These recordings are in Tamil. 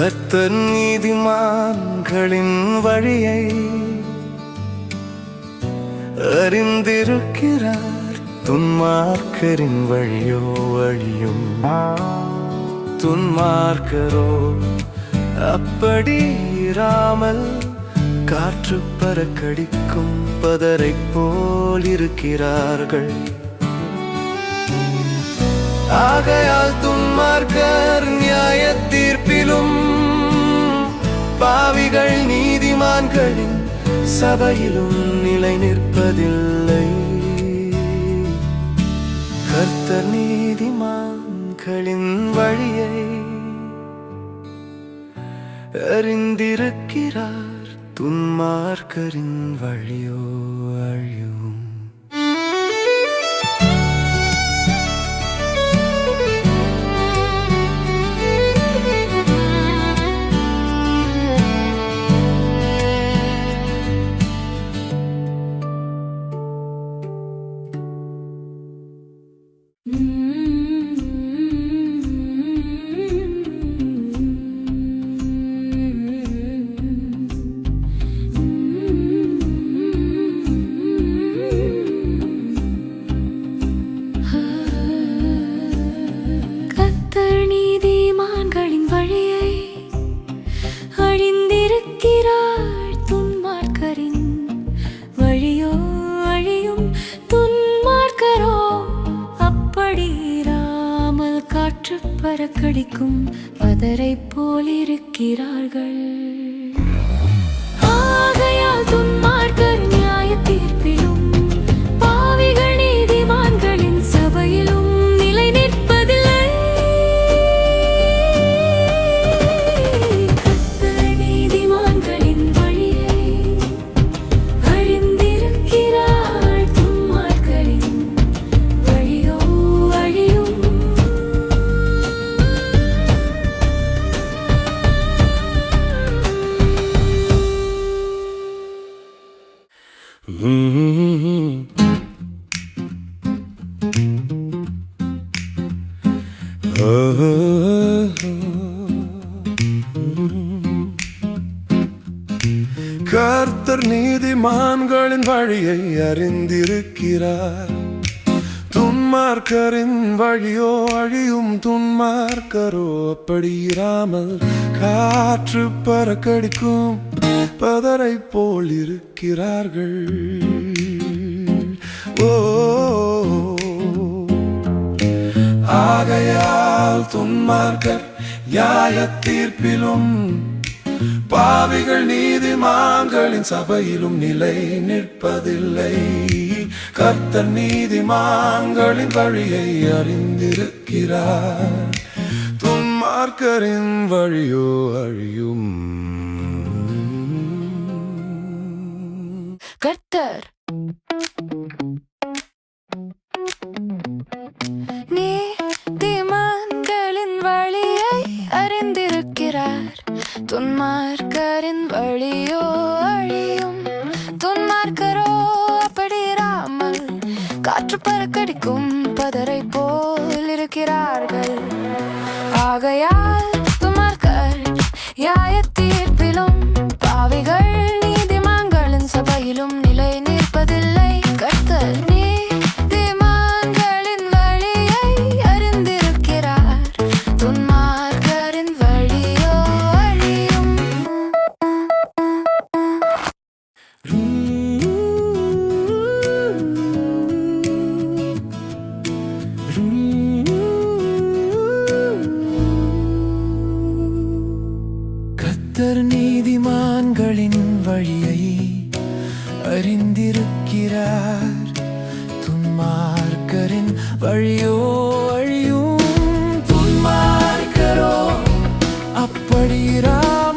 கர்த்தர் நீதிமான்களின் வழியை அறிந்திருக்கிறார் துன்மார்க்கரின் வழியோ வழியும். துன்மார்க்கரோ அப்படி இராமல் காற்று பறக்கடிக்கும் பதரை போல் இருக்கிறார்கள் ஆகையால் துன்மார்க்கர் நியாய தீர்ப்பிலும் பாவிகள் நீதிமான்களின் சபையிலும் நிலை நிற்பதில்லை. கர்த்தர் நீதிமான்களின் வழியை அறிந்திருக்கிறார். துன்மார்க்கரின் வழியோ அழியும். கர்த்தர் நீதிமான்களின் வழியை அறிந்திருக்கிறார். துன்மார்க்கரின் வழியோ அழியும் துன்மார்க்கரோ அப்படி இராமல் காற்று பறக்கடிக்கும் பதரை போல் இருக்கிறார்கள். ஓ ஆகையால் துன்மார்க்கர் நியாய தீர்ப்பிலும் பாவிகள் நீதிமான்களின் சபையிலும் நிலை நிற்பதில்லை. கர்த்தர் நீதிமான்களின் வழியை அறிந்திருக்கிறார். துன்மார்க்கரின் வழியோ அழியும். கர்த்தர் காற்று பறக்கடிக்கும் பதரை போல் இருக்கிறார்கள். ஆகையால் துன்மார்க்கர் யாயத்தீர் அறிந்திருக்கிறார். துன்மார்க்கரின் வழியோ அழியும். துன்மார்க்கரோ அப்படிரா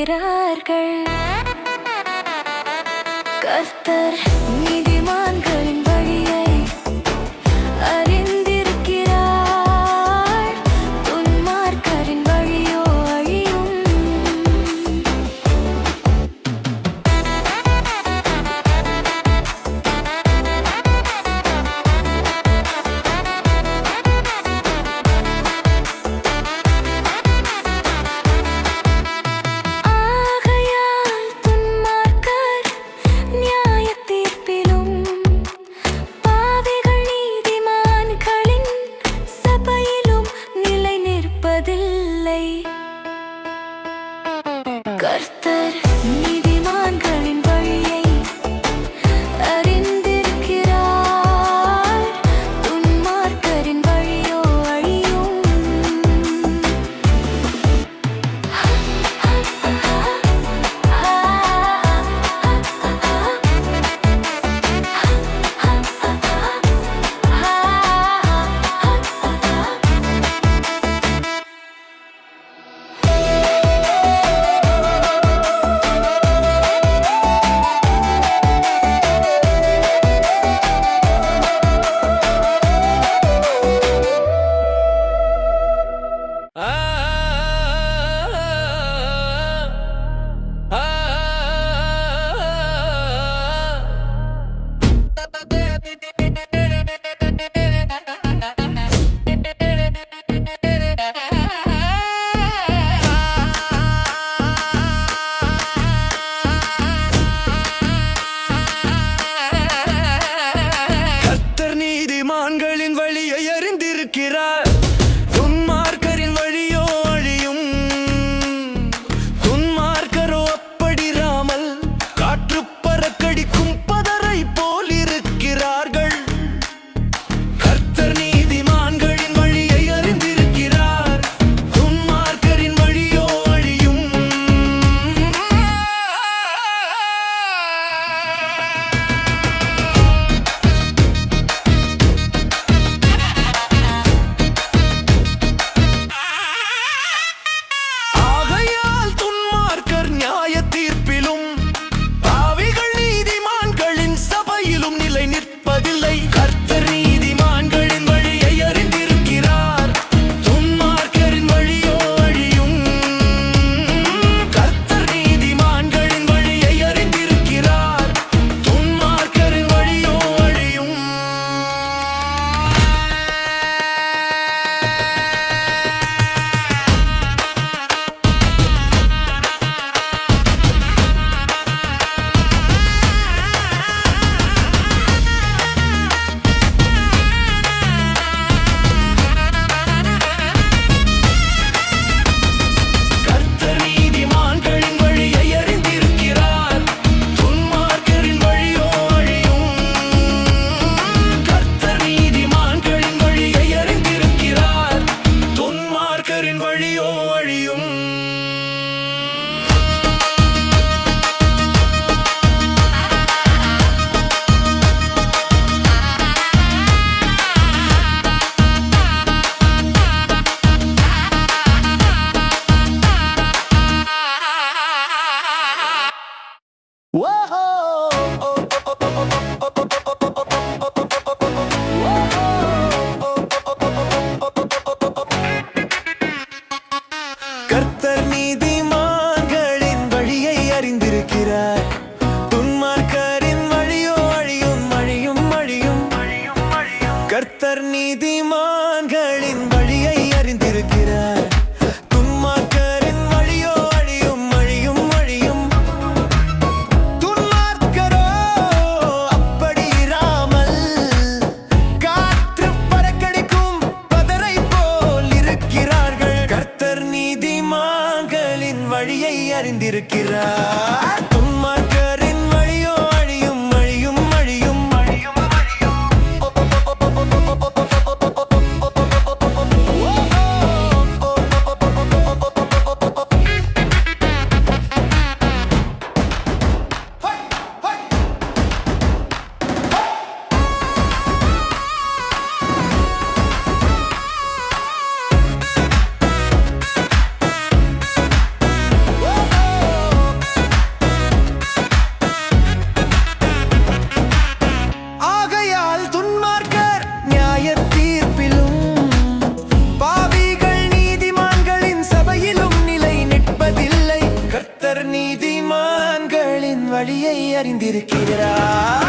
இருக்கிறார்கள் ذكرى கர்த்தர் நீதிமான்களின் வழியை அறிந்திருக்கிறார். துன்மார்க்கரின் வழியோ அழியும் அழியும் அழியும். கர்த்தர் நீதிமான் இருக்கிறார். கர்த்தர்